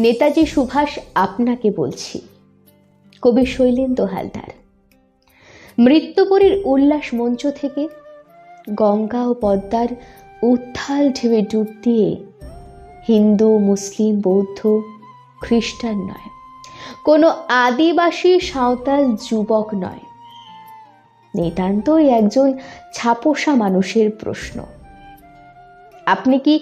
নেতাজি সুভাষ আপনাকে বলছি। কবি শৈলেন্দ্র হালদার মৃত্যুপুরীর উল্লাস মঞ্চ থেকে গঙ্গা ও পদ্মার উত্থাল ঢেউয়ে ডুব দিয়ে হিন্দু, মুসলিম, বৌদ্ধ, খ্রিস্টান নয়। কোনো আদিবাসী সাঁওতাল যুবক নয়। নিতান্তই একজন ছাপোষা মানুষের প্রশ্ন। আপনি কি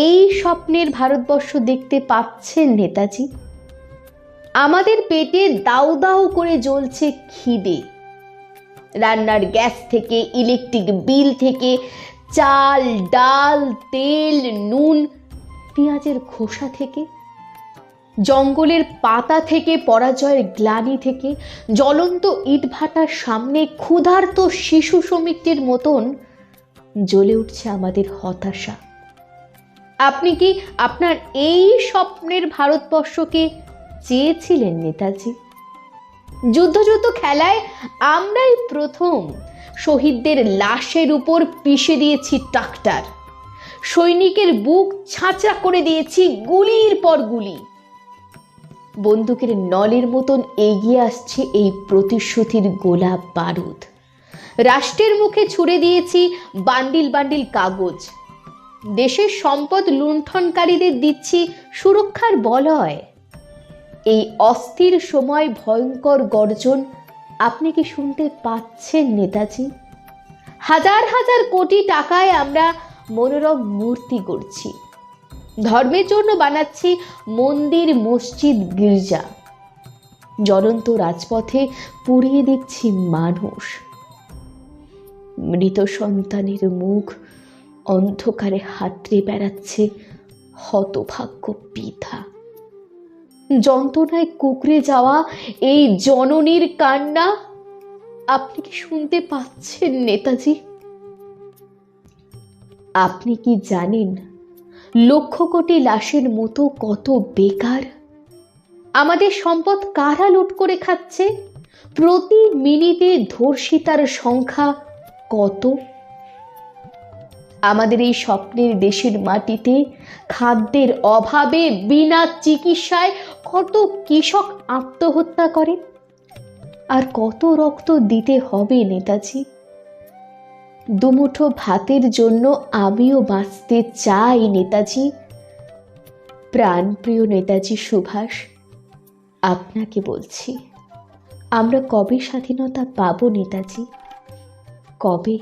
এই স্বপ্নের ভারতবর্ষ দেখতে পাচ্ছেন নেতাজি? আমাদের পেটে দাউ দাউ করে জ্বলছে খিদে। রান্নার গ্যাস থেকে, ইলেকট্রিক বিল থেকে চাল, ডাল, তেল, নুন, পেঁয়াজের খোসা থেকে, জঙ্গলের পাতা থেকে, পরাজয়ের গ্লানি থেকে, জ্বলন্ত ইটভাটার সামনে ক্ষুধার্ত শিশু শ্রমিকটির মতন জ্বলে উঠছে আমাদের হতাশা। আপনি কি আপনার এই স্বপ্নের ভারতবর্ষকে চেয়েছিলেন নেতাজি? যুদ্ধ যুদ্ধ খেলায় আমরাই প্রথম শহীদদের লাশের উপর পিষে দিয়েছি ট্রাক্টার। সৈনিকের বুক ছাঁচা করে দিয়েছি গুলির পর গুলি। বন্দুকের নলের মতন এগিয়ে আসছে এই প্রতিশ্রুতির গোলাপ বারুদ। রাষ্ট্রের মুখে ছুড়ে দিয়েছি বান্ডিল বান্ডিল কাগজ। দেশের সম্পদ লুণ্ঠনকারীদের দিচ্ছি সুরক্ষার বলয়। এই অস্থির সময় ভয়ঙ্কর গর্জন, আপনি কি শুনতে পাচ্ছেন নেতাজি? হাজার হাজার কোটি টাকায় আমরা মনোরম মূর্তি করছি ধর্মের জন্য বানাচ্ছি মন্দির, মসজিদ, গির্জা। জ্বলন্ত রাজপথে পুড়িয়ে দিচ্ছি মানুষ। মৃত সন্তানের মুখ অন্ধকারে হাতড়ে বেড়াচ্ছে হতভাগ্য পিতা যন্ত্রণায় কুকড়ে যাওয়া এই জননীর কান্না আপনি কি শুনতে পাচ্ছেন, নেতাজি? আপনি কি জানেন লক্ষ কোটি লাশের মতো কত বেকার? আমাদের সম্পদ কারা লুট করে খাচ্ছে? প্রতি মিনিটে ধর্ষিতার সংখ্যা কত? আমাদের এই স্বপ্নের দেশের মাটিতে খাদ্যের অভাবে বিনা চিকিৎসায় কত কৃষক আত্মহত্যা করে আর কত রক্ত দিতে হবে নেতাজি? দুমুঠো ভাতের জন্য আমিও বাঁচতে চাই নেতাজি। প্রাণপ্রিয় নেতাজি সুভাষ, আপনাকে বলছি, আমরা কবে স্বাধীনতা পাবো নেতাজি? কবে?